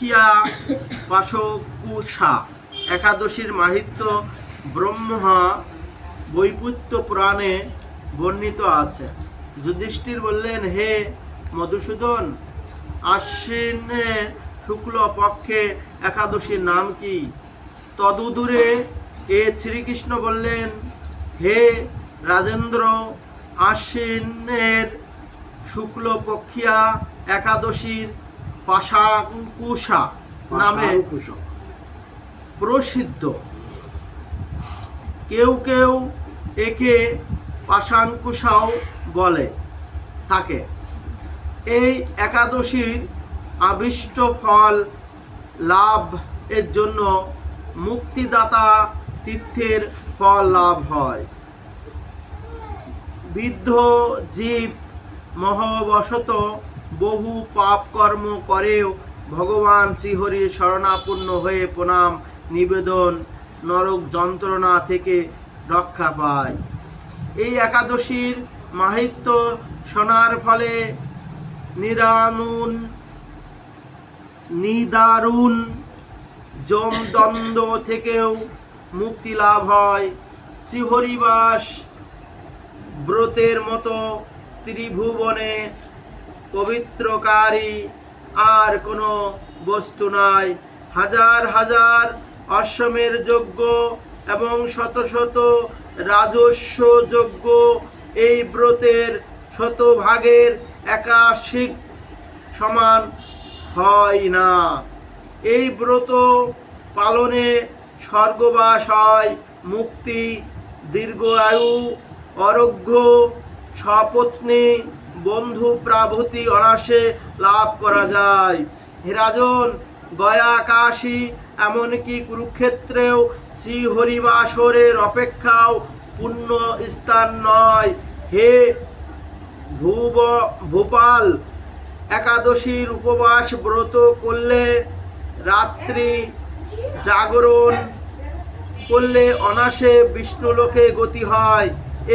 পক্ষিয়া পাশকুষা একাদশীর মাহিত্য ব্রহ্মা বৈপুত্য পুরাণে বর্ণিত আছে। যুধিষ্ঠির বললেন, হে মধুসূদন, আশ্বিনে শুক্ল পক্ষে একাদশীর নাম কি? তদুদূরে এ শ্রীকৃষ্ণ বললেন, হে রাজেন্দ্র, আশ্বিনের শুক্ল পক্ষিয়া একাদশীর পাশাকুষা নামে প্রসিদ্ধ। কেউ কেউ একে পাশাঙ্কুশাও বলে থাকে। এই একাদশীর আবিষ্ট ফল লাভ এর জন্য মুক্তিদাতা তীর্থের ফল লাভ হয়। বৃদ্ধ জীব মহবশত বহু পাপ কর্ম করেও ভগবান শ্রীহরির শরণাপন্ন হয়ে প্রণাম, নিবেদন, নরক যন্ত্রণা থেকে রক্ষা পায়। এই একাদশীর মাহিত্য শোনার ফলে নিরানুন, নিদারুণ যমদ্বন্দ্ব থেকেও মুক্তি লাভ হয়। শ্রীহরিবাস ব্রতের মতো ত্রিভুবনে পবিত্রকারী, আর কোনো বস্তু নাই। হাজার হাজার অশ্বমের যজ্ঞ এবং শত শত রাজস্ব যজ্ঞ এই ব্রতের শতভাগের একাশিক সমান হয় না। এই ব্রত পালনে স্বর্গবাস হয়, মুক্তি দীর্ঘ আয়ু অরোগ্য স্বপত্নী বন্ধু প্রাভূতি অনাসে লাভ করা যায়। হিরাজন গয়া কাশী এমনকি কুরুক্ষেত্রেও শ্রী হরিবাসরের অপেক্ষাও পুণ্য স্থান নয়। হে ভুব, ভূপাল, একাদশীর উপবাস ব্রত করলে, রাত্রি জাগরণ করলে অনাসে বিষ্ণুলোকে গতি হয়।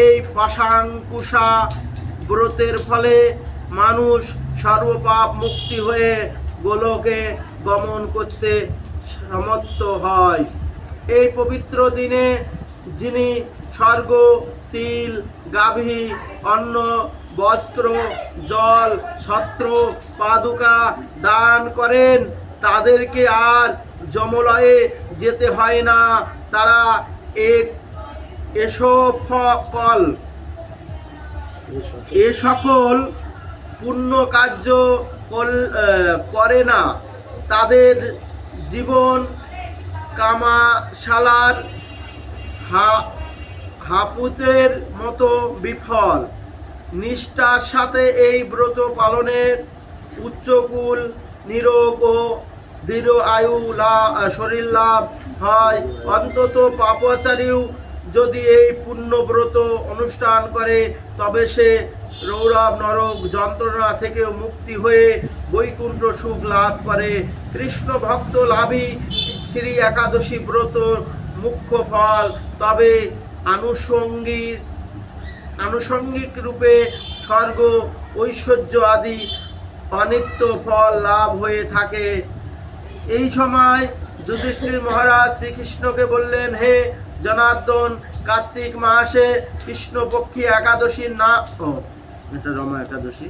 এই পাশাঙ্কুশা ব্রতের ফলে মানুষ সর্বপাপ মুক্তি হয়ে গোলকে গমন করতে সমর্থ হয়। এই পবিত্র দিনে যিনি স্বর্গ, তিল, গাভী, অন্ন, বস্ত্র, জল, ছত্র, পাদুকা দান করেন, তাদেরকে আর যমলয়ে যেতে হয় না। তারা এক এসফল এ সকল পুণ্য কার্য করে না। তাদের জীবন কামাশালার হা- হাপুতের মতো বিফল। নিষ্ঠার সাথে এই ব্রত পালনের উচ্চকুল, নিরোগ ও দৃঢ় আয়ু শরীর লাভ হয়। অন্তত পাপাচারীও যদি এই পুণ্যব্রত অনুষ্ঠান করে, তবে সে রৌরব নরক যন্ত্রণা থেকে মুক্তি হয়ে বৈকুণ্ঠ সুখ লাভ করে। কৃষ্ণ ভক্ত লাভই শ্রী একাদশী ব্রত মুখ্য ফল। তবে আনুষঙ্গিক আনুষঙ্গিক রূপে স্বর্গ, ঐশ্বর্য আদি অনিত্য ফল লাভ হয়ে থাকে। এই সময় যুধিষ্ঠির মহারাজ শ্রীকৃষ্ণকে বললেন, হে জনার্দন কার্তিক মাসে কৃষ্ণপক্ষী একাদশীর না এটা রমা একাদশী।